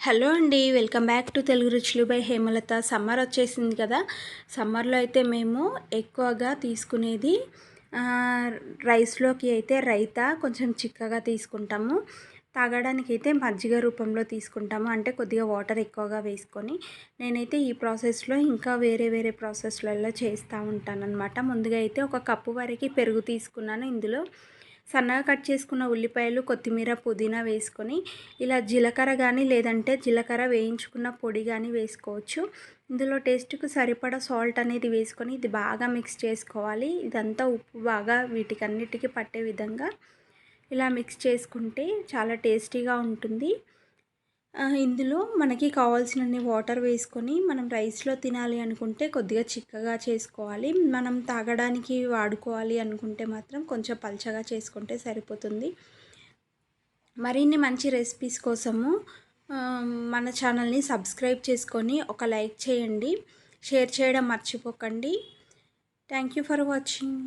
Hello అండి welcome back to Telugu రుచులు by Hemalatha. Summer వచ్చేసింది కదా సమ్మర్లో అయితే మేము ఎక్కువగా తీసుకునేది రైస్లోకి అయితే రైతా కొంచెం చిక్కగా తీసుకుంటాము. తాగడానికి అయితే మజ్జిగ రూపంలో తీసుకుంటాము అంటే కొద్దిగా వాటర్ ఎక్కువగా వేసుకొని. నేనైతే ఈ ప్రాసెస్లో ఇంకా వేరే వేరే ప్రాసెస్లలో చేస్తూ ఉంటానన్నమాట. ముందుగా అయితే ఒక కప్పు వరకు పెరుగు తీసుకున్నాను ఇందులో. సన్నగా కట్ చేసుకున్న ఉల్లిపాయలు కొత్తిమీర పుదీనా వేసుకొని ఇలా జీలకర్ర కానీ లేదంటే జీలకర్ర వేయించుకున్న పొడి కానీ వేసుకోవచ్చు. ఇందులో టేస్ట్కు సరిపడా సాల్ట్ అనేది వేసుకొని ఇది బాగా మిక్స్ చేసుకోవాలి. ఇదంతా ఉప్పు బాగా వీటికన్నిటికీ పట్టే విధంగా ఇలా మిక్స్ చేసుకుంటే చాలా టేస్టీగా ఉంటుంది. ఇందులో మనకి కావాల్సినన్ని వాటర్ వేసుకొని మనం రైస్లో తినాలి అనుకుంటే కొద్దిగా చిక్కగా చేసుకోవాలి. మనం తాగడానికి వాడుకోవాలి అనుకుంటే మాత్రం కొంచెం పల్చగా చేసుకుంటే సరిపోతుంది. మరిన్ని మంచి రెసిపీస్ కోసము మన ఛానల్ని సబ్స్క్రైబ్ చేసుకొని ఒక లైక్ చేయండి. షేర్ చేయడం మర్చిపోకండి. Thank you for watching.